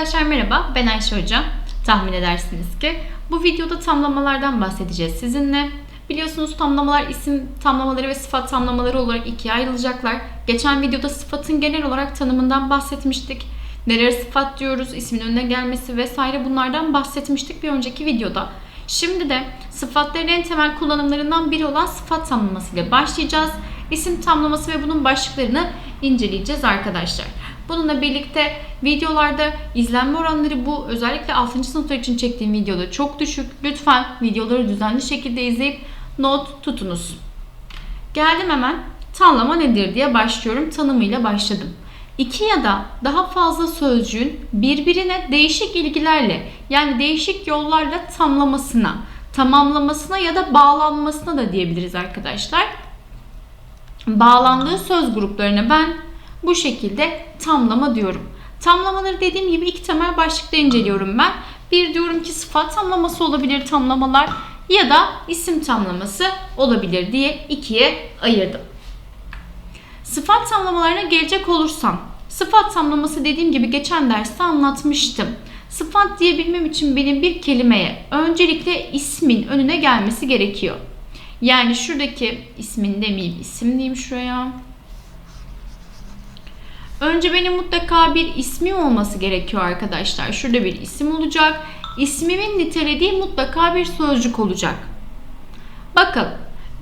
Arkadaşlar merhaba, ben Ayşe Hoca. Tahmin edersiniz ki bu videoda tamlamalardan bahsedeceğiz sizinle. Biliyorsunuz tamlamalar isim tamlamaları ve sıfat tamlamaları olarak ikiye ayrılacaklar. Geçen videoda sıfatın genel olarak tanımından bahsetmiştik. Nelere sıfat diyoruz, ismin önüne gelmesi vesaire bunlardan bahsetmiştik bir önceki videoda. Şimdi de sıfatların en temel kullanımlarından biri olan sıfat tamlaması ile başlayacağız. İsim tamlaması ve bunun başlıklarını inceleyeceğiz arkadaşlar. Bununla birlikte videolarda izlenme oranları bu özellikle 6. sınıflar için çektiğim videoda çok düşük. Lütfen videoları düzenli şekilde izleyip not tutunuz. Geldim hemen tanımlama nedir diye başlıyorum. Tanımıyla başladım. İki ya da daha fazla sözcüğün birbirine değişik ilgilerle yani değişik yollarla tamlamasına, tamamlamasına ya da bağlanmasına da diyebiliriz arkadaşlar. Bağlandığı söz gruplarına ben bu şekilde tamlama diyorum. Tamlamaları dediğim gibi iki temel başlıkta inceliyorum ben. Bir diyorum ki sıfat tamlaması olabilir tamlamalar ya da isim tamlaması olabilir diye ikiye ayırdım. Sıfat tamlamalarına gelecek olursam, sıfat tamlaması dediğim gibi geçen derste anlatmıştım. Sıfat diyebilmem için benim bir kelimeye öncelikle ismin önüne gelmesi gerekiyor. Yani şuradaki ismin demeyeyim, isim diyeyim şuraya. Önce benim mutlaka bir ismim olması gerekiyor arkadaşlar. Şurada bir isim olacak. İsmimin nitelediği mutlaka bir sözcük olacak. Bakalım.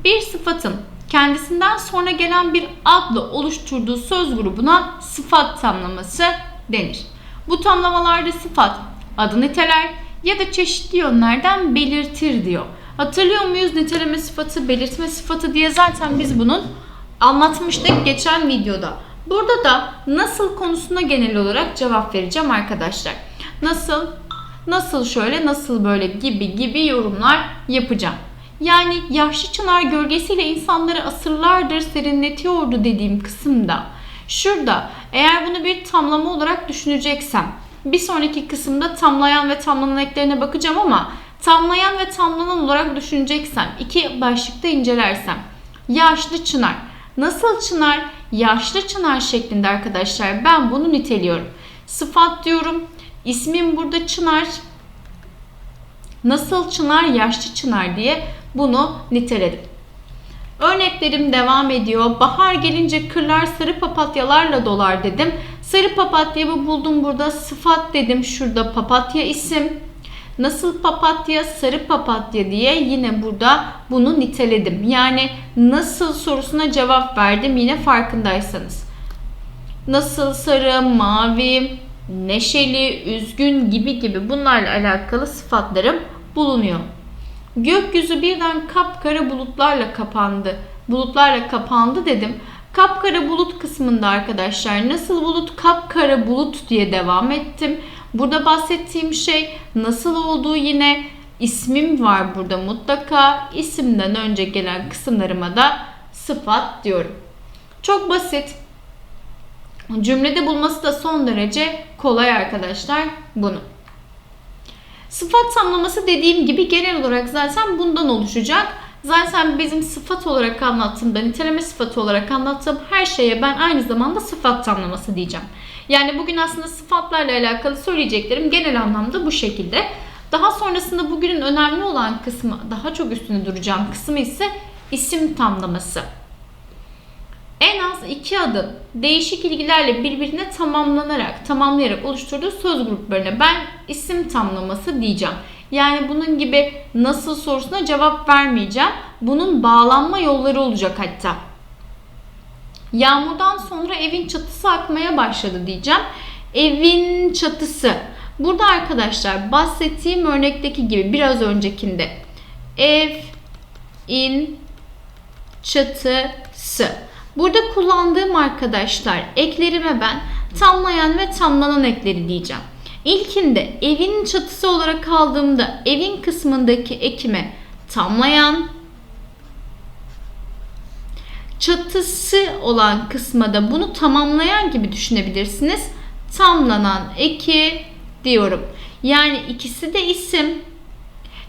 Bir sıfatın kendisinden sonra gelen bir adla oluşturduğu söz grubuna sıfat tamlaması denir. Bu tamlamalarda sıfat adı niteler ya da çeşitli yönlerden belirtir diyor. Hatırlıyor muyuz niteleme sıfatı, belirtme sıfatı diye zaten biz bunun anlatmıştık geçen videoda. Burada da nasıl konusuna genel olarak cevap vereceğim arkadaşlar. Nasıl, nasıl şöyle, nasıl böyle gibi gibi yorumlar yapacağım. Yani yaşlı çınar gölgesiyle insanları asırlardır serinletiyordu dediğim kısımda. Şurada eğer bunu bir tamlama olarak düşüneceksem bir sonraki kısımda tamlayan ve tamlanan eklerine bakacağım ama tamlayan ve tamlanan olarak düşüneceksem iki başlıkta incelersem yaşlı çınar Nasıl çınar? Yaşlı çınar şeklinde arkadaşlar. Ben bunu niteliyorum. Sıfat diyorum. İsmim burada çınar. Nasıl çınar? Yaşlı çınar diye bunu niteledim. Örneklerim devam ediyor. Bahar gelince kırlar sarı papatyalarla dolar dedim. Sarı papatyamı buldum burada. Sıfat dedim. Şurada papatya isim. Nasıl papatya, sarı papatya diye yine burada bunu niteledim. Yani nasıl sorusuna cevap verdim yine farkındaysanız. Nasıl sarı, mavi, neşeli, üzgün gibi gibi bunlarla alakalı sıfatlarım bulunuyor. Gökyüzü birden kapkara bulutlarla kapandı. Bulutlarla kapandı dedim. Kapkara bulut kısmında arkadaşlar nasıl bulut kapkara bulut diye devam ettim. Burada bahsettiğim şey nasıl olduğu yine ismim var burada mutlaka. İsimden önce gelen kısımlarıma da sıfat diyorum. Çok basit. Cümlede bulması da son derece kolay arkadaşlar bunu. Sıfat tamlaması dediğim gibi genel olarak zaten bundan oluşacak. Zaten bizim sıfat olarak anlattığımda, niteleme sıfatı olarak anlattığım her şeye ben aynı zamanda sıfat tamlaması diyeceğim. Yani bugün aslında sıfatlarla alakalı söyleyeceklerim genel anlamda bu şekilde. Daha sonrasında bugünün önemli olan kısmı, daha çok üstüne duracağım kısmı ise isim tamlaması. En az iki adım değişik ilgilerle birbirine tamamlanarak, tamamlayarak oluşturduğu söz gruplarına ben isim tamlaması diyeceğim. Yani bunun gibi nasıl sorusuna cevap vermeyeceğim. Bunun bağlanma yolları olacak hatta. Yağmurdan sonra evin çatısı akmaya başladı diyeceğim. Evin çatısı. Burada arkadaşlar bahsettiğim örnekteki gibi biraz öncekinde ev in çatısı. Burada kullandığım arkadaşlar eklerime ben tamlayan ve tamlanan ekleri diyeceğim. İlkinde evin çatısı olarak kaldığımda evin kısmındaki ekime tamlayan çatısı olan kısma da bunu tamamlayan gibi düşünebilirsiniz. Tamlanan eki diyorum. Yani ikisi de isim.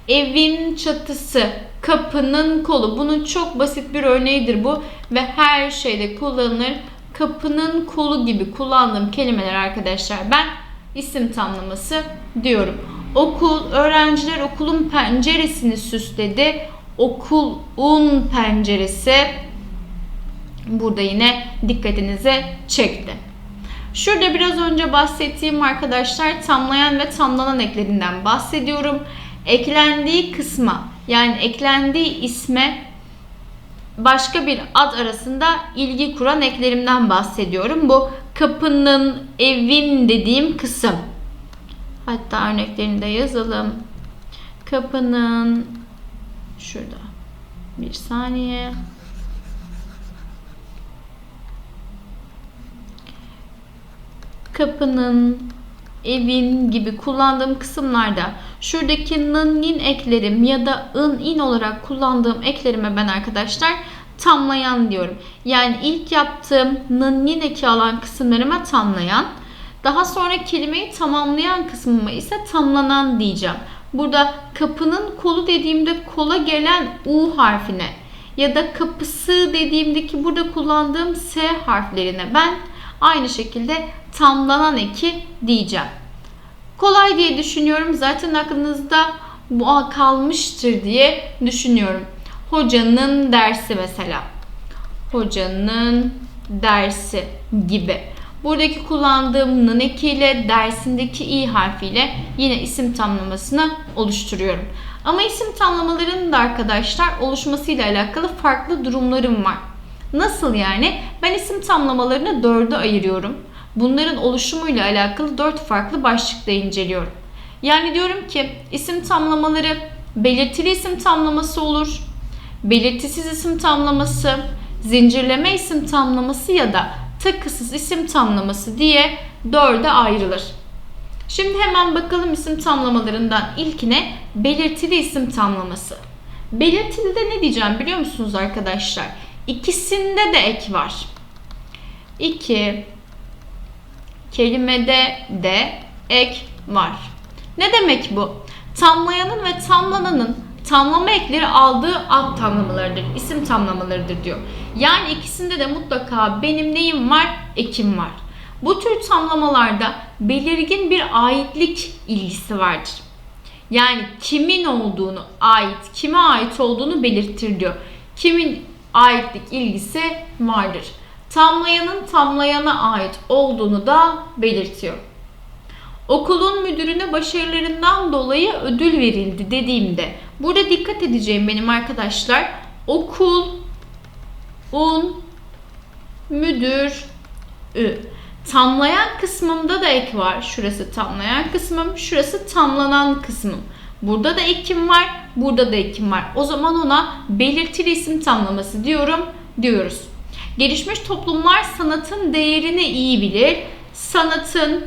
Evin çatısı, kapının kolu. Bunun çok basit bir örneğidir bu ve her şeyde kullanılır. Kapının kolu gibi kullandığım kelimeler arkadaşlar ben isim tamlaması diyorum. Okul, öğrenciler okulun penceresini süsledi. Okulun penceresi burada yine dikkatinizi çekti. Şurada biraz önce bahsettiğim arkadaşlar tamlayan ve tamlanan eklerinden bahsediyorum. Eklendiği kısma yani eklendiği isme başka bir ad arasında ilgi kuran eklerimden bahsediyorum. Bu kapının, evin dediğim kısım. Hatta örneklerini de yazalım. Kapının şurada. Bir saniye. Kapının, evin gibi kullandığım kısımlarda şuradaki nın nin eklerim ya da ın in olarak kullandığım eklerime ben arkadaşlar tamlayan diyorum. Yani ilk yaptığım nın nin eki alan kısımlarıma tamlayan, daha sonra kelimeyi tamamlayan kısmıma ise tamlanan diyeceğim. Burada kapının kolu dediğimde kola gelen U harfine ya da kapısı dediğimdeki burada kullandığım S harflerine ben aynı şekilde tamlanan eki diyeceğim. Kolay diye düşünüyorum. Zaten aklınızda bu kalmıştır diye düşünüyorum. Hocanın dersi mesela. Hocanın dersi gibi. Buradaki kullandığım nın ekiyle dersindeki i harfiyle yine isim tamlamasını oluşturuyorum. Ama isim tamlamalarının da arkadaşlar oluşmasıyla alakalı farklı durumlarım var. Nasıl yani? Ben isim tamlamalarını dörde ayırıyorum. Bunların oluşumuyla alakalı dört farklı başlıkta inceliyorum. Yani diyorum ki isim tamlamaları belirtili isim tamlaması olur, belirtisiz isim tamlaması, zincirleme isim tamlaması ya da takısız isim tamlaması diye dörde ayrılır. Şimdi hemen bakalım isim tamlamalarından ilkine belirtili isim tamlaması. Belirtili de ne diyeceğim biliyor musunuz arkadaşlar? İkisinde de ek var. 2 kelimede de ek var. Ne demek bu? Tamlayanın ve tamlananın tamlama ekleri aldığı alt tamlamalarıdır, isim tamlamalarıdır diyor. Yani ikisinde de mutlaka benim neyim var? Ekim var. Bu tür tamlamalarda belirgin bir aitlik ilgisi vardır. Yani kimin olduğunu, ait, kime ait olduğunu belirtir diyor. Kimin aitlik ilgisi vardır. Tamlayanın tamlayana ait olduğunu da belirtiyor. Okulun müdürüne başarılarından dolayı ödül verildi dediğimde burada dikkat edeceğim benim arkadaşlar okul un müdür ü. Tamlayan kısmımda da ek var. Şurası tamlayan kısmım, şurası tamlanan kısmım. Burada da ekim var, burada da ekim var. O zaman ona belirtili isim tamlaması diyorum, diyoruz. Gelişmiş toplumlar sanatın değerini iyi bilir. Sanatın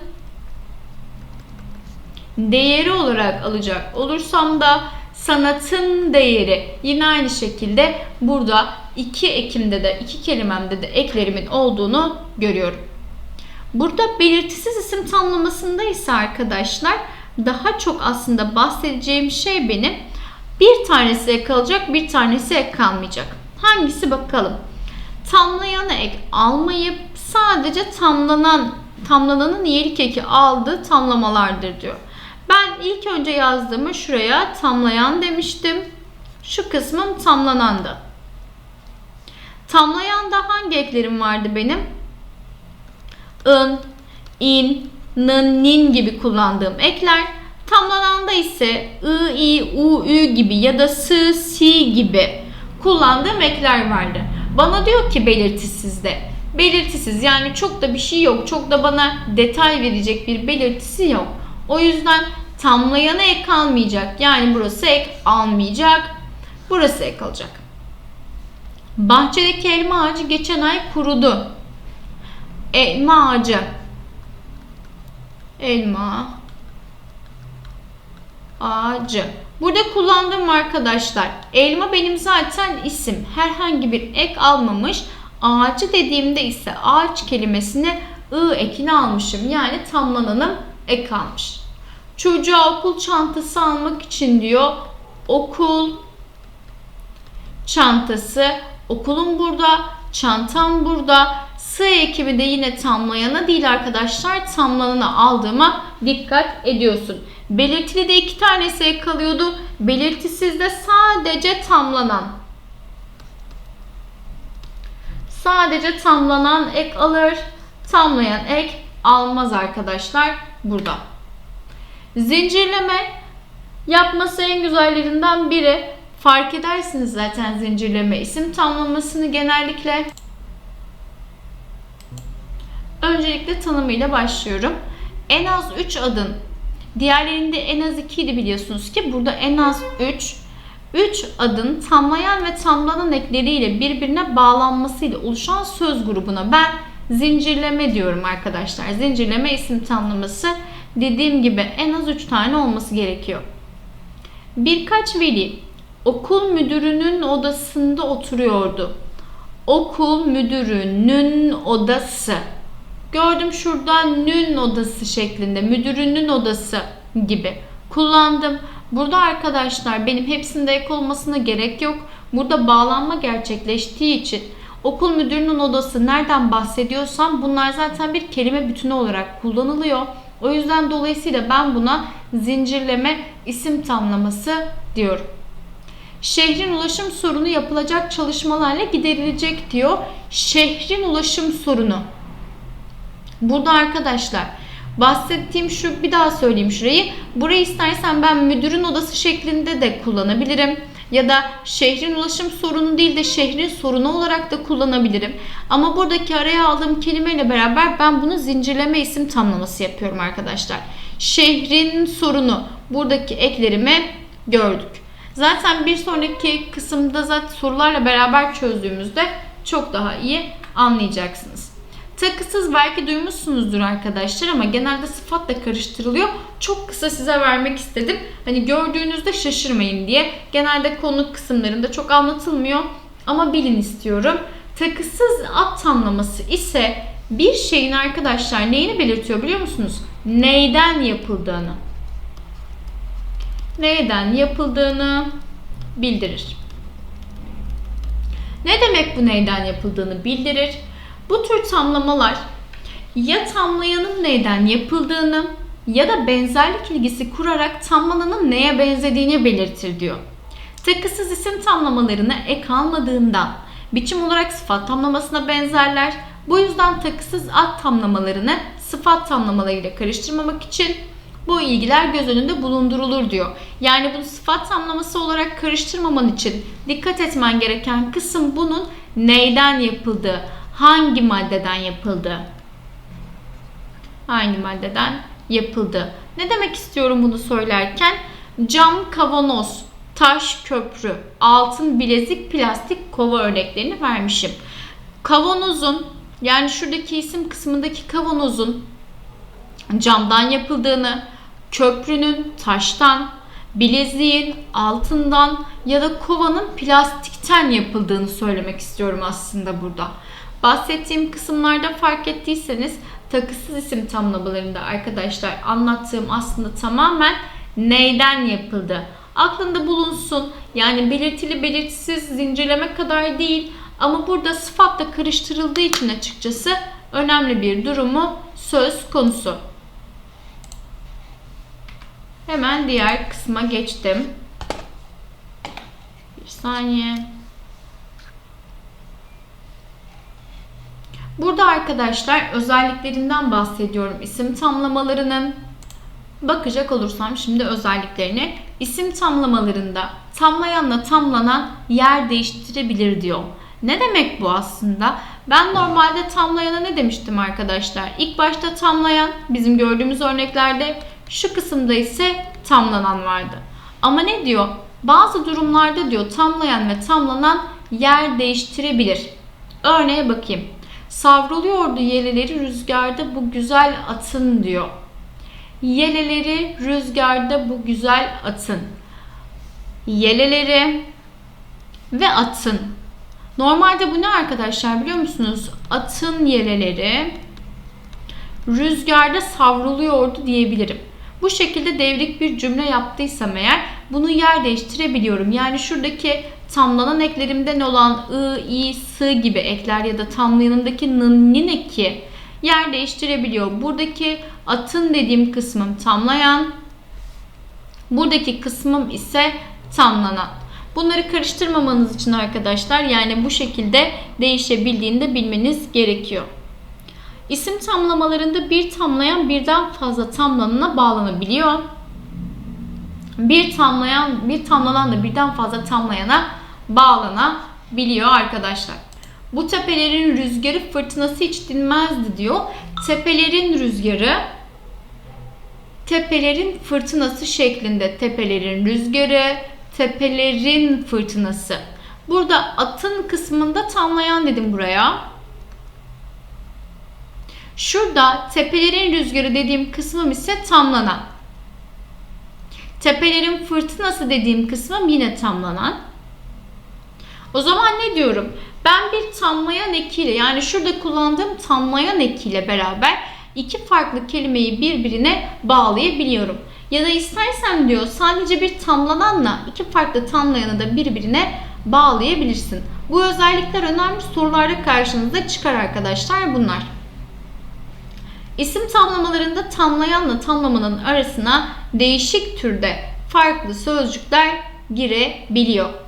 değeri olarak alacak olursam da sanatın değeri yine aynı şekilde burada iki ekimde de iki kelimemde de eklerimin olduğunu görüyorum. Burada belirtisiz isim tamlamasında ise arkadaşlar daha çok aslında bahsedeceğim şey benim bir tanesi kalacak bir tanesi kalmayacak. Hangisi bakalım tamlayana ek almayıp sadece tamlanan tamlananın iyilik eki aldığı tamlamalardır diyor. Ben ilk önce yazdığımı şuraya tamlayan demiştim. Şu kısmım tamlanandı. Tamlayanda hangi eklerim vardı benim? ın, in, nın, nin gibi kullandığım ekler. Tamlananda ise ı, i, u, ü gibi ya da s, si gibi kullandığım ekler vardı. Bana diyor ki belirtisizde. Belirtisiz yani çok da bir şey yok. Çok da bana detay verecek bir belirtisi yok. O yüzden tamlayana ek almayacak. Yani burası ek almayacak. Burası ek alacak. Bahçedeki elma ağacı geçen ay kurudu. Elma ağacı. Elma ağacı. Burada kullandığım arkadaşlar elma benim zaten isim. Herhangi bir ek almamış. Ağacı dediğimde ise ağaç kelimesine ı ekini almışım. Yani tamlananım ek almış. Çocuğa okul çantası almak için diyor okul çantası. Okulun burada, çantam burada. Sı ekimi de yine tamlayana değil arkadaşlar. Tamlanana aldığıma dikkat ediyorsun. Belirtili de iki tanesi kalıyordu. Belirtisiz de sadece tamlanan. Sadece tamlanan ek alır. Tamlayan ek almaz arkadaşlar burada. Zincirleme yapması en güzellerinden biri. Fark edersiniz zaten zincirleme isim tamlamasını genellikle. Öncelikle tanımıyla başlıyorum. En az 3 adın diğerlerinde en az 2 idi biliyorsunuz ki burada en az 3 3 adın tamlayan ve tamlanan ekleriyle birbirine bağlanmasıyla oluşan söz grubuna ben zincirleme diyorum arkadaşlar. Zincirleme isim tamlaması dediğim gibi en az 3 tane olması gerekiyor. Birkaç veli okul müdürünün odasında oturuyordu. Okul müdürünün odası. Gördüm şurada nün odası şeklinde, müdürünün odası gibi kullandım. Burada arkadaşlar benim hepsinde ek olmasına gerek yok. Burada bağlanma gerçekleştiği için okul müdürünün odası nereden bahsediyorsam bunlar zaten bir kelime bütünü olarak kullanılıyor. O yüzden dolayısıyla ben buna zincirleme isim tamlaması diyorum. Şehrin ulaşım sorunu yapılacak çalışmalarla giderilecek diyor. Şehrin ulaşım sorunu. Burada arkadaşlar bahsettiğim şu bir daha söyleyeyim şurayı. Burayı istersen ben müdürün odası şeklinde de kullanabilirim. Ya da şehrin ulaşım sorunu değil de şehrin sorunu olarak da kullanabilirim. Ama buradaki araya aldığım kelimeyle beraber ben bunu zincirleme isim tamlaması yapıyorum arkadaşlar. Şehrin sorunu buradaki eklerimi gördük. Zaten bir sonraki kısımda zaten sorularla beraber çözdüğümüzde çok daha iyi anlayacaksınız. Takısız belki duymuşsunuzdur arkadaşlar ama genelde sıfatla karıştırılıyor. Çok kısa size vermek istedim. Hani gördüğünüzde şaşırmayın diye. Genelde konu kısımlarında çok anlatılmıyor ama bilin istiyorum. Takısız ad tamlaması ise bir şeyin arkadaşlar neyini belirtiyor biliyor musunuz? Neyden yapıldığını. Neyden yapıldığını bildirir. Ne demek bu neyden yapıldığını bildirir? Bu tür tamlamalar ya tamlayanın neyden yapıldığını ya da benzerlik ilgisi kurarak tamlananın neye benzediğini belirtir diyor. Takısız isim tamlamalarına ek almadığından biçim olarak sıfat tamlamasına benzerler. Bu yüzden takısız ad tamlamalarını sıfat tamlamalarıyla karıştırmamak için bu ilgiler göz önünde bulundurulur diyor. Yani bunu sıfat tamlaması olarak karıştırmaman için dikkat etmen gereken kısım bunun neyden yapıldığı, hangi maddeden yapıldı? Hangi maddeden yapıldı? Ne demek istiyorum bunu söylerken? Cam kavanoz, taş köprü, altın bilezik, plastik kova örneklerini vermişim. Kavanozun yani şuradaki isim kısmındaki kavanozun camdan yapıldığını, köprünün taştan, bileziğin altından ya da kovanın plastikten yapıldığını söylemek istiyorum aslında burada. Bahsettiğim kısımlarda fark ettiyseniz takısız isim tamlamalarında arkadaşlar anlattığım aslında tamamen neyden yapıldı. Aklında bulunsun. Yani belirtili belirtisiz zincirleme kadar değil ama burada sıfatla karıştırıldığı için açıkçası önemli bir durumu söz konusu. Hemen diğer kısma geçtim. Bir saniye. Burada arkadaşlar özelliklerinden bahsediyorum isim tamlamalarının. Bakacak olursam şimdi özelliklerine isim tamlamalarında tamlayanla tamlanan yer değiştirebilir diyor. Ne demek bu aslında? Ben normalde tamlayana ne demiştim arkadaşlar? İlk başta tamlayan bizim gördüğümüz örneklerde şu kısımda ise tamlanan vardı. Ama ne diyor? Bazı durumlarda diyor tamlayan ve tamlanan yer değiştirebilir. Örneğe bakayım. Savruluyordu yeleleri rüzgarda bu güzel atın diyor. Yeleleri rüzgarda bu güzel atın. Yeleleri ve atın. Normalde bu ne arkadaşlar biliyor musunuz? Atın yeleleri rüzgarda savruluyordu diyebilirim. Bu şekilde devrik bir cümle yaptıysam eğer bunu yer değiştirebiliyorum. Yani şuradaki tamlanan eklerimden olan ı, i, s gibi ekler ya da tamlı yanındaki nın, nin eki yer değiştirebiliyor. Buradaki atın dediğim kısmım tamlayan, buradaki kısmım ise tamlanan. Bunları karıştırmamanız için arkadaşlar yani bu şekilde değişebildiğini de bilmeniz gerekiyor. İsim tamlamalarında bir tamlayan birden fazla tamlanana bağlanabiliyor. Bir tamlayan, bir tamlanan da birden fazla tamlayana bağlanabiliyor arkadaşlar. Bu tepelerin rüzgarı fırtınası hiç dinmezdi diyor. Tepelerin rüzgarı tepelerin fırtınası şeklinde tepelerin rüzgarı, tepelerin fırtınası. Burada atın kısmında tamlayan dedim buraya. Şurada tepelerin rüzgarı dediğim kısmım ise tamlanan. Tepelerin fırtınası dediğim kısmım yine tamlanan. O zaman ne diyorum? Ben bir tamlayan ekiyle yani şurada kullandığım tamlayan ekiyle beraber iki farklı kelimeyi birbirine bağlayabiliyorum. Ya da istersen diyor sadece bir tamlananla iki farklı tamlayanı da birbirine bağlayabilirsin. Bu özellikler önemli sorularda karşınıza çıkar arkadaşlar bunlar. İsim tamlamalarında tamlayanla tamlamanın arasına değişik türde farklı sözcükler girebiliyor.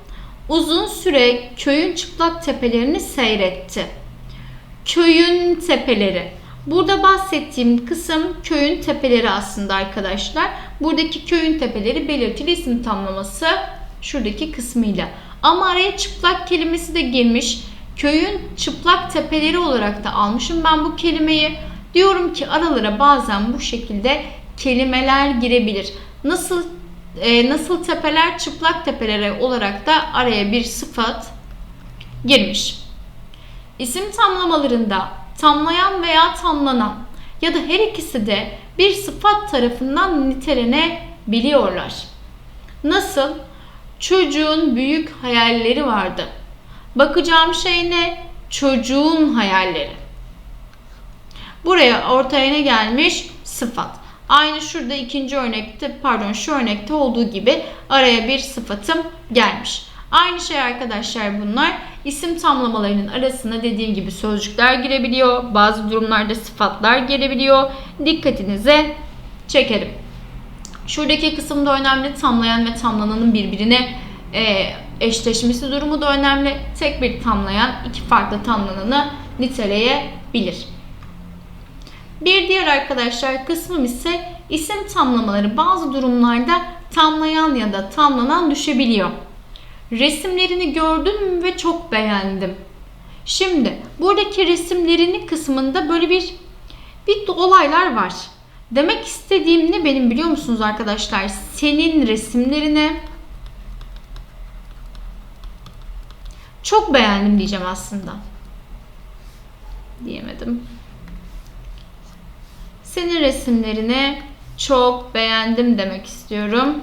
Uzun süre köyün çıplak tepelerini seyretti. Köyün tepeleri. Burada bahsettiğim kısım köyün tepeleri aslında arkadaşlar. Buradaki köyün tepeleri belirtili isim tamlaması şuradaki kısmıyla. Ama araya çıplak kelimesi de girmiş. Köyün çıplak tepeleri olarak da almışım ben bu kelimeyi. Diyorum ki aralara bazen bu şekilde kelimeler girebilir. Nasıl e, nasıl tepeler çıplak tepelere olarak da araya bir sıfat girmiş. İsim tamlamalarında tamlayan veya tamlanan ya da her ikisi de bir sıfat tarafından nitelenebiliyorlar. Nasıl? Çocuğun büyük hayalleri vardı. Bakacağım şey ne? Çocuğun hayalleri. Buraya ortaya ne gelmiş? Sıfat. Aynı şurada ikinci örnekte pardon şu örnekte olduğu gibi araya bir sıfatım gelmiş. Aynı şey arkadaşlar bunlar. İsim tamlamalarının arasına dediğim gibi sözcükler girebiliyor. Bazı durumlarda sıfatlar gelebiliyor. Dikkatinize çekerim. Şuradaki kısım da önemli. Tamlayan ve tamlananın birbirine e, eşleşmesi durumu da önemli. Tek bir tamlayan iki farklı tamlananı niteleyebilir. Bir diğer arkadaşlar kısmım ise isim tamlamaları bazı durumlarda tamlayan ya da tamlanan düşebiliyor. Resimlerini gördüm ve çok beğendim. Şimdi buradaki resimlerini kısmında böyle bir bir olaylar var. Demek istediğim ne benim biliyor musunuz arkadaşlar? Senin resimlerini çok beğendim diyeceğim aslında. Diyemedim. Senin resimlerini çok beğendim demek istiyorum.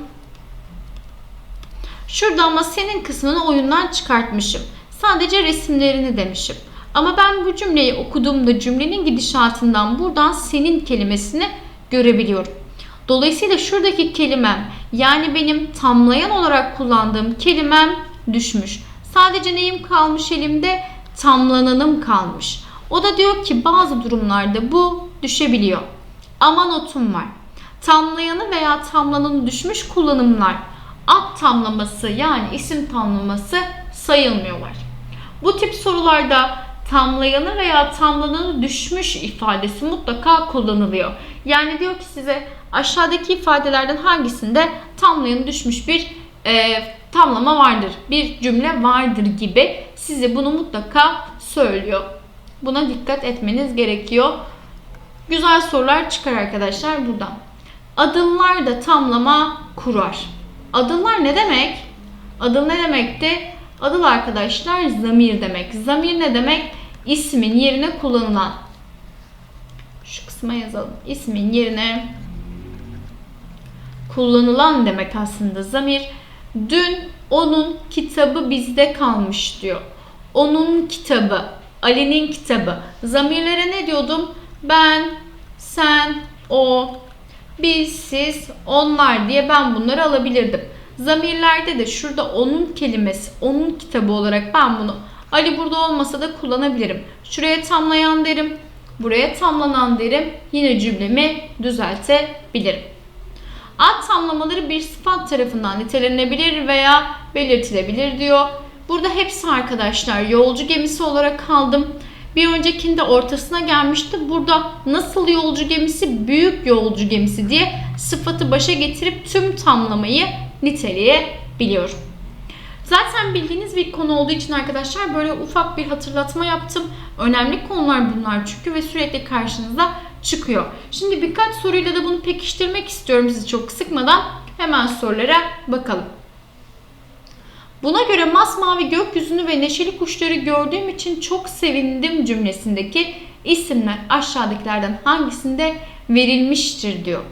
Şurada ama senin kısmını oyundan çıkartmışım. Sadece resimlerini demişim. Ama ben bu cümleyi okuduğumda cümlenin gidişatından buradan senin kelimesini görebiliyorum. Dolayısıyla şuradaki kelimem yani benim tamlayan olarak kullandığım kelimem düşmüş. Sadece neyim kalmış elimde? Tamlananım kalmış. O da diyor ki bazı durumlarda bu düşebiliyor. Ama notum var. Tamlayanı veya tamlananı düşmüş kullanımlar ad tamlaması yani isim tamlaması sayılmıyorlar. Bu tip sorularda tamlayanı veya tamlananı düşmüş ifadesi mutlaka kullanılıyor. Yani diyor ki size aşağıdaki ifadelerden hangisinde tamlayanı düşmüş bir e, tamlama vardır, bir cümle vardır gibi size bunu mutlaka söylüyor. Buna dikkat etmeniz gerekiyor. Güzel sorular çıkar arkadaşlar buradan. Adımlar da tamlama kurar. Adımlar ne demek? Adım ne demekti? Adıl arkadaşlar zamir demek. Zamir ne demek? İsmin yerine kullanılan. Şu kısma yazalım. İsmin yerine kullanılan demek aslında zamir. Dün onun kitabı bizde kalmış diyor. Onun kitabı, Ali'nin kitabı. Zamirlere ne diyordum? Ben, sen, o, biz, siz, onlar diye ben bunları alabilirdim. Zamirlerde de şurada onun kelimesi, onun kitabı olarak ben bunu Ali burada olmasa da kullanabilirim. Şuraya tamlayan derim, buraya tamlanan derim. Yine cümlemi düzeltebilirim. Ad tamlamaları bir sıfat tarafından nitelenebilir veya belirtilebilir diyor. Burada hepsi arkadaşlar yolcu gemisi olarak kaldım. Bir öncekinde ortasına gelmişti. Burada nasıl yolcu gemisi, büyük yolcu gemisi diye sıfatı başa getirip tüm tamlamayı niteleyebiliyorum. Zaten bildiğiniz bir konu olduğu için arkadaşlar böyle ufak bir hatırlatma yaptım. Önemli konular bunlar çünkü ve sürekli karşınıza çıkıyor. Şimdi birkaç soruyla da bunu pekiştirmek istiyorum sizi çok sıkmadan. Hemen sorulara bakalım. Buna göre masmavi gökyüzünü ve neşeli kuşları gördüğüm için çok sevindim cümlesindeki isimler aşağıdakilerden hangisinde verilmiştir diyor.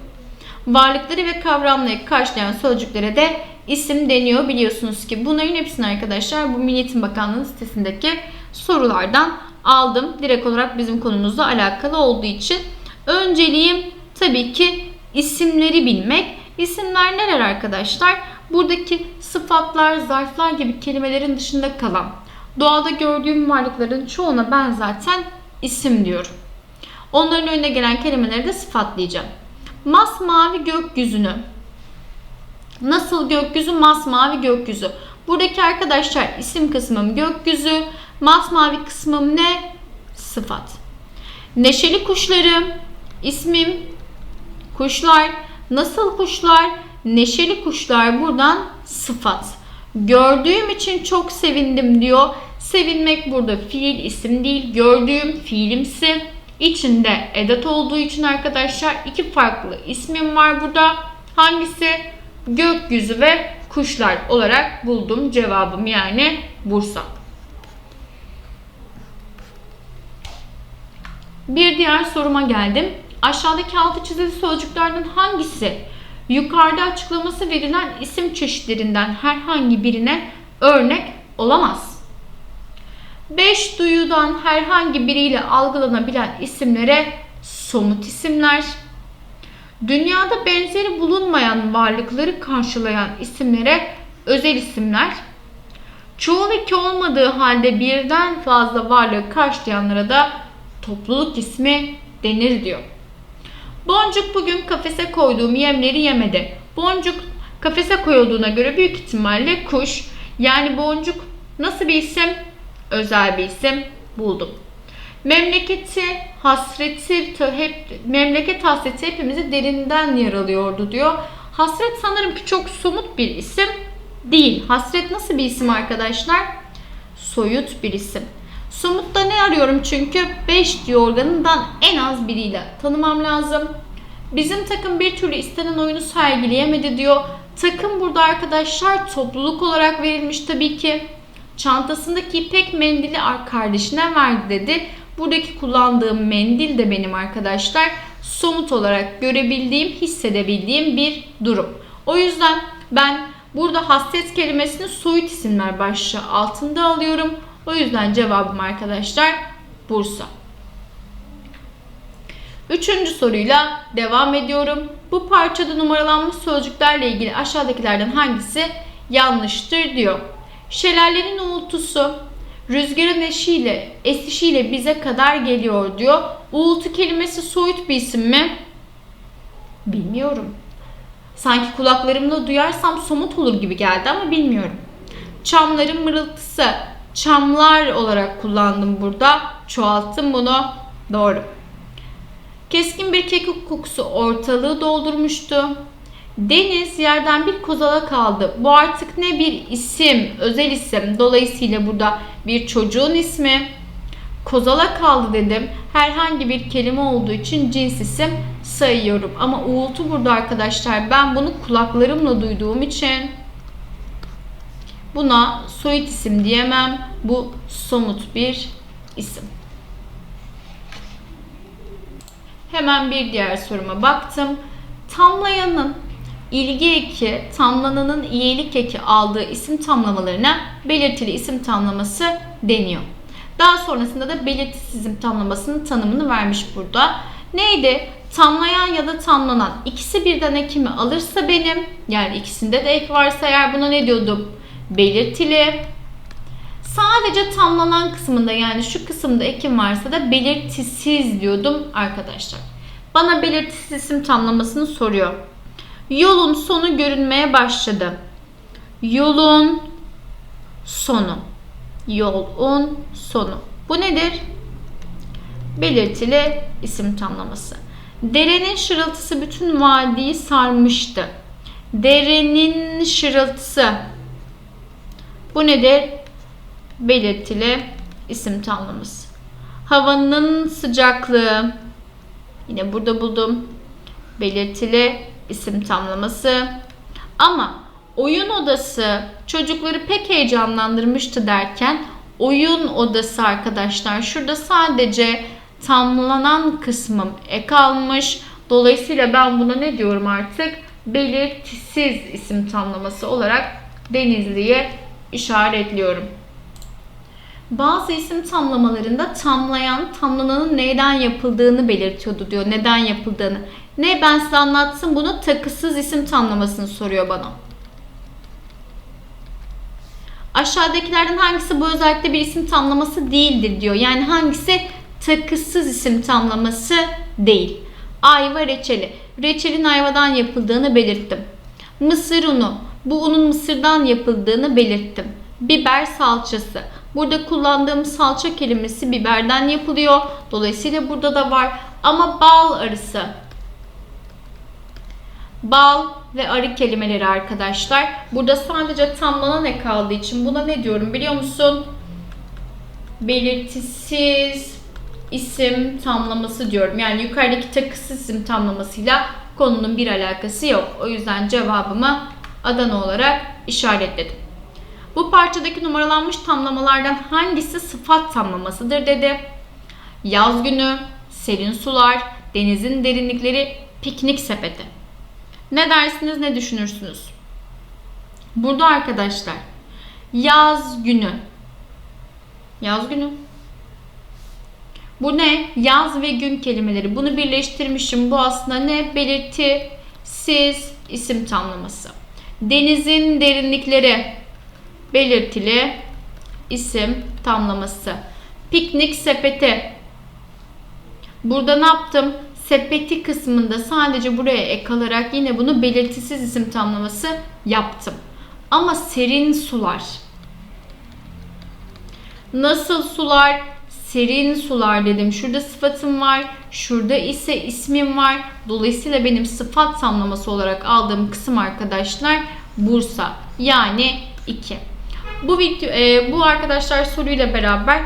Varlıkları ve kavramları karşılayan sözcüklere de isim deniyor biliyorsunuz ki. Bunların hepsini arkadaşlar bu Milli Eğitim Bakanlığı sitesindeki sorulardan aldım. Direkt olarak bizim konumuzla alakalı olduğu için. Önceliğim tabii ki isimleri bilmek. İsimler neler arkadaşlar? Buradaki sıfatlar, zarflar gibi kelimelerin dışında kalan doğada gördüğüm varlıkların çoğuna ben zaten isim diyorum. Onların önüne gelen kelimeleri de sıfatlayacağım. Masmavi gökyüzünü. Nasıl gökyüzü? Masmavi gökyüzü. Buradaki arkadaşlar isim kısmım gökyüzü, masmavi kısmım ne? Sıfat. Neşeli kuşlarım, ismim kuşlar. Nasıl kuşlar? Neşeli kuşlar buradan sıfat. Gördüğüm için çok sevindim diyor. Sevinmek burada fiil isim değil. Gördüğüm fiilimsi. İçinde edat olduğu için arkadaşlar iki farklı ismim var burada. Hangisi? Gökyüzü ve kuşlar olarak buldum cevabım yani Bursa. Bir diğer soruma geldim. Aşağıdaki altı çizili sözcüklerden hangisi yukarıda açıklaması verilen isim çeşitlerinden herhangi birine örnek olamaz? Beş duyudan herhangi biriyle algılanabilen isimlere somut isimler, dünyada benzeri bulunmayan varlıkları karşılayan isimlere özel isimler, çoğul eki olmadığı halde birden fazla varlığı karşılayanlara da topluluk ismi denir diyor. Boncuk bugün kafese koyduğum yemleri yemedi. Boncuk kafese koyulduğuna göre büyük ihtimalle kuş. Yani boncuk nasıl bir isim? Özel bir isim buldum. Memleketi, hasreti, hep memleket hasreti hepimizi derinden yaralıyordu diyor. Hasret sanırım ki çok somut bir isim değil. Hasret nasıl bir isim arkadaşlar? Soyut bir isim. Somutta ne arıyorum çünkü 5 diyor organından en az biriyle tanımam lazım. Bizim takım bir türlü istenen oyunu sergileyemedi diyor. Takım burada arkadaşlar topluluk olarak verilmiş tabii ki. Çantasındaki ipek mendili kardeşine verdi dedi. Buradaki kullandığım mendil de benim arkadaşlar somut olarak görebildiğim, hissedebildiğim bir durum. O yüzden ben burada hasret kelimesini soyut isimler başlığı altında alıyorum. O yüzden cevabım arkadaşlar Bursa. Üçüncü soruyla devam ediyorum. Bu parçada numaralanmış sözcüklerle ilgili aşağıdakilerden hangisi yanlıştır diyor. Şelalenin uğultusu rüzgarın eşiyle, esişiyle bize kadar geliyor diyor. Uğultu kelimesi soyut bir isim mi? Bilmiyorum. Sanki kulaklarımla duyarsam somut olur gibi geldi ama bilmiyorum. Çamların mırıltısı çamlar olarak kullandım burada. Çoğalttım bunu. Doğru. Keskin bir kekik kokusu ortalığı doldurmuştu. Deniz yerden bir kozala kaldı. Bu artık ne bir isim, özel isim. Dolayısıyla burada bir çocuğun ismi. Kozala kaldı dedim. Herhangi bir kelime olduğu için cins isim sayıyorum. Ama uğultu burada arkadaşlar. Ben bunu kulaklarımla duyduğum için buna soyut isim diyemem. Bu somut bir isim. Hemen bir diğer soruma baktım. Tamlayanın ilgi eki, tamlananın iyilik eki aldığı isim tamlamalarına belirtili isim tamlaması deniyor. Daha sonrasında da belirtisiz isim tamlamasının tanımını vermiş burada. Neydi? Tamlayan ya da tamlanan ikisi birden ekimi alırsa benim yani ikisinde de ek varsa eğer buna ne diyordum? Belirtili. Sadece tamlanan kısmında yani şu kısımda ekim varsa da belirtisiz diyordum arkadaşlar. Bana belirtisiz isim tamlamasını soruyor. Yolun sonu görünmeye başladı. Yolun sonu. Yolun sonu. Bu nedir? Belirtili isim tamlaması. Derenin şırıltısı bütün vadiyi sarmıştı. Derenin şırıltısı. Bu nedir? Belirtili isim tamlaması. Havanın sıcaklığı. Yine burada buldum. Belirtili isim tamlaması. Ama oyun odası çocukları pek heyecanlandırmıştı derken oyun odası arkadaşlar şurada sadece tamlanan kısmım ek almış. Dolayısıyla ben buna ne diyorum artık? Belirtisiz isim tamlaması olarak Denizli'ye işaretliyorum. Bazı isim tamlamalarında tamlayan, tamlananın neyden yapıldığını belirtiyordu diyor. Neden yapıldığını. Ne ben size anlatsın bunu takısız isim tamlamasını soruyor bana. Aşağıdakilerden hangisi bu özellikle bir isim tamlaması değildir diyor. Yani hangisi takısız isim tamlaması değil. Ayva reçeli. Reçelin ayvadan yapıldığını belirttim. Mısır unu. Bu unun mısırdan yapıldığını belirttim. Biber salçası. Burada kullandığım salça kelimesi biberden yapılıyor. Dolayısıyla burada da var. Ama bal arısı. Bal ve arı kelimeleri arkadaşlar. Burada sadece tamlanan ek kaldığı için buna ne diyorum biliyor musun? Belirtisiz isim tamlaması diyorum. Yani yukarıdaki takısız isim tamlamasıyla konunun bir alakası yok. O yüzden cevabımı Adana olarak işaretledim. Bu parçadaki numaralanmış tamlamalardan hangisi sıfat tamlamasıdır dedi. Yaz günü, serin sular, denizin derinlikleri, piknik sepeti. Ne dersiniz, ne düşünürsünüz? Burada arkadaşlar yaz günü. Yaz günü. Bu ne? Yaz ve gün kelimeleri. Bunu birleştirmişim. Bu aslında ne? Belirti, siz, isim tamlaması. Denizin derinlikleri belirtili isim tamlaması. Piknik sepeti. Burada ne yaptım? Sepeti kısmında sadece buraya ek alarak yine bunu belirtisiz isim tamlaması yaptım. Ama serin sular. Nasıl sular? Serin sular dedim. Şurada sıfatım var. Şurada ise ismim var. Dolayısıyla benim sıfat tamlaması olarak aldığım kısım arkadaşlar Bursa. Yani 2. Bu video, e, bu arkadaşlar soruyla beraber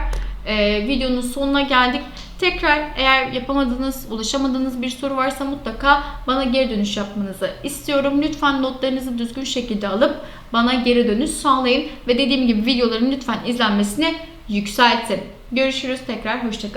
e, videonun sonuna geldik. Tekrar eğer yapamadığınız, ulaşamadığınız bir soru varsa mutlaka bana geri dönüş yapmanızı istiyorum. Lütfen notlarınızı düzgün şekilde alıp bana geri dönüş sağlayın. Ve dediğim gibi videoların lütfen izlenmesini yükseltin. Görüşürüz tekrar, hoşçakalın.